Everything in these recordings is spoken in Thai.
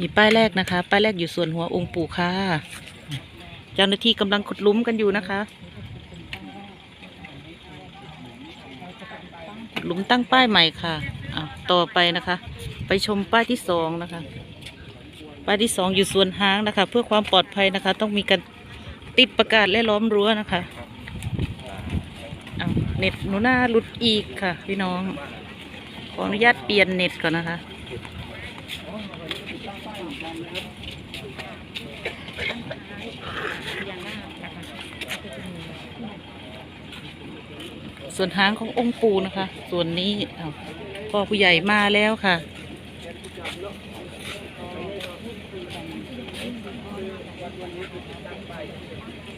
นี่ป้ายแรกนะคะ ป้ายแรกอยู่ส่วนหัวองค์ปู่ค่ะ เจ้าหน้าที่กำลังขุดลุมกันอยู่นะคะขุดหลุมตั้งป้ายใหม่ค่ะอะต่อไปนะคะ ไปชมป้ายที่สองนะคะ ป้ายที่สองอยู่ส่วนหางนะคะ เพื่อความปลอดภัยนะคะ ต้องมีการติดประกาศและล้อมรั้วนะคะเน็ตหนูหน้าหลุดอีกค่ะ พี่น้อง ขออนุญาตเปลี่ยนเน็ตก่อนนะคะ ส่วนหางขององค์ปูนะคะ ส่วนนี้พ่อผู้ใหญ่มาแล้วค่ะ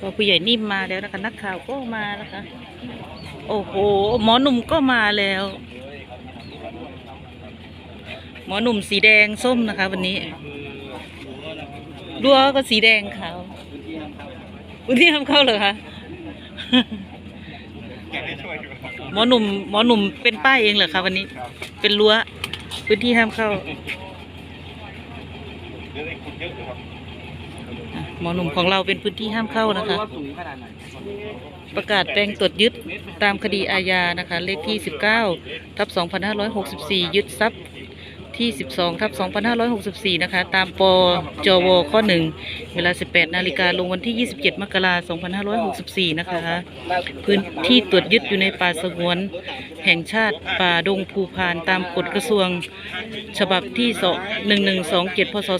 พอผู้ใหญ่นิ่มมาแล้วนะคะนักข่าวก็มานะคะ โอ้โหหมอหนุ่มก็มาแล้ว หมอหนุ่มสีแดงส้มนะคะ วันนี้ดัวก็สีแดงขาวพื้นที่ห้ามเข้าเลยคะหมอหนุ่มหมอหนุ่มเป็นป้ายเองเหรอคะวันนี้เป็นรั้วพื้นที่ห้ามเข้าอะหมอหนุ่มของเราเป็นพื้นที่ห้ามเข้านะคะ สูงขนาดไหนประกาศแปลงตรวจยึดตามคดีอาญานะคะ เลขที่ 19 ทับ 2564 ยึดทรัพย์ ที่ 12ทับ2564 นะคะ ตามปจวข้อ 1 เวลา 18 นาฬิกาลงวันที่ 27 มกราคม2564 นะคะ พื้นที่ตรวจยึดอยู่ในป่าสงวน แห่งชาติป่าดงภูพานตามกฎกระทรวง ฉบับที่ 1127 พศ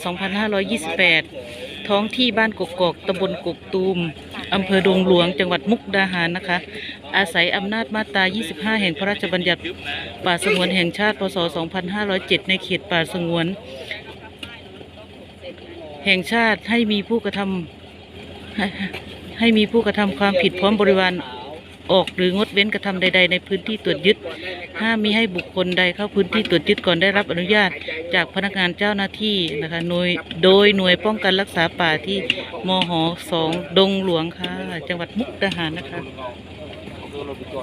2528 ท้องที่บ้านกกกตำบลกกตูม อำเภอดงหลวง จังหวัดมุกดาหารนะคะ อาศัยอำนาจมาตรา 25 แห่งพระราชบัญญัติป่าสงวนแห่งชาติ พศ 2507 ในเขตป่าสงวน แห่งชาติให้มีผู้กระทำให้มีผู้กระทำความผิดพร้อมบริวาร ออกหรืองดเว้นกระทำใด ๆ ในพื้นที่ตรวจยึด ห้ามมีให้บุคคลใดเข้าพื้นที่ตรวจยึดก่อนได้รับอนุญาต จากพนักงานเจ้าหน้าที่นะคะโดยโดยหน่วยป้องกันรักษาป่าที่มหสองดงหลวงค่ะ จังหวัดมุกดาหารนะคะ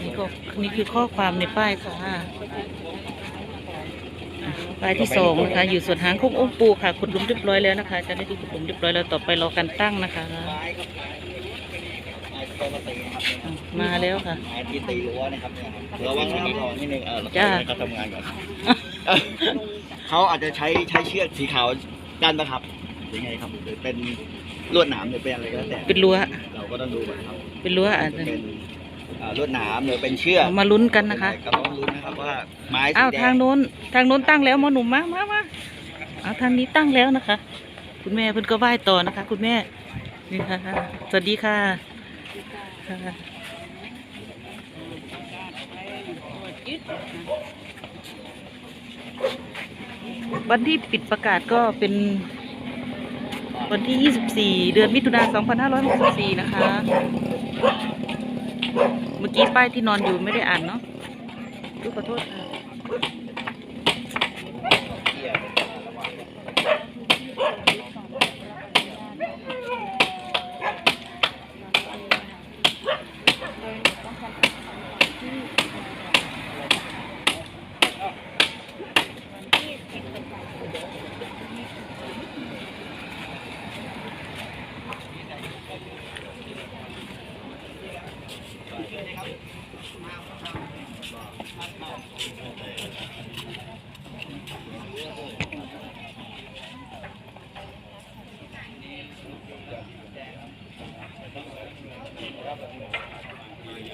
นี่ก็นี่คือข้อความในป้ายค่ะป้ายที่สองนะคะอยู่ส่วนหางขององค์ปู่ค่ะขุดหลุมเรียบร้อยแล้วนะคะเจะได้ที่ขุดหลุมเรียบร้อยแล้วต่อไปรอการตั้งนะคะ อะมาแล้วค่ะไม้ที่ตีรั้วนะครับเนี่ยระวังน้ำก่อนนิดนึงเออเราจ้าให้เขาทำงานก่อนเขาอาจจะใช้ใช้เชือกสีขาวด้านนะครับหรือไงครับหรือเป็นลวดหนามหรือเป็นอะไรก็แล้วแต่เป็นรั้วเราก็ต้องดูก่อนครับเป็นรั้วอะเป็นอ่าลวดหนามหรือเป็นเชือกเอามาลุ้นกันนะคะก็ต้องลุ้นนะครับว่าไม้สีอ้าวแดทางโน้นทางโน้นตั้งแล้วหมอหนุ่มมามามาเอาทางนี้ตั้งแล้วนะคะ คุณแม่เพิ่นก็ไหว้ต่อนะคะ คุณแม่นี่ค่ะสวัสดีค่ะค่ะ วันที่ปิดประกาศก็เป็นวันที่ 24 เดือนมิถุนายน 2564 นะคะ เมื่อกี้ป้ายที่นอนอยู่ไม่ได้อ่านเนาะดูขอโทษค่ะ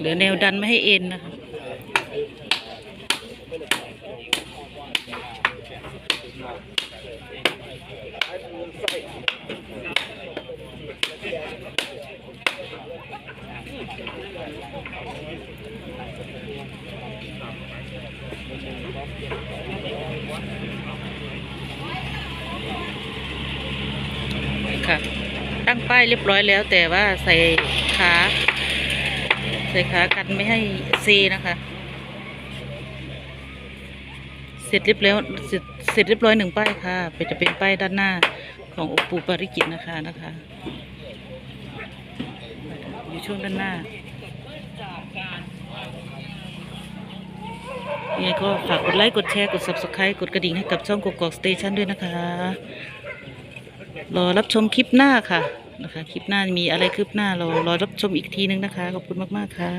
เหลือแนวดันไม่ให้เอ็นนะคะค่ะ ตั้งป้ายเรียบร้อยแล้วแต่ว่าใส่ขา ใส่ขากันไม่ให้เซนะคะ เสร็จเรียบร้อยเสร็จเสร็จเรียบร้อยหนึ่งป้ายค่ะเป็นจะเป็นป้ายด้านหน้าขององค์ปู่ปาริกิตนะคะนะคะอยู่ช่วงด้านหน้ายังไงก็ฝากกดไลค์ กดแชร์ กด subscribe กดกระดิ่งให้กับช่องกกอกสเตชันด้วยนะคะ รอรับชมคลิปหน้าค่ะ นะคะ คลิปหน้ามีอะไรคืบหน้ารอรอรับชมอีกทีนึงนะคะ ขอบคุณมาก ๆ ค่ะ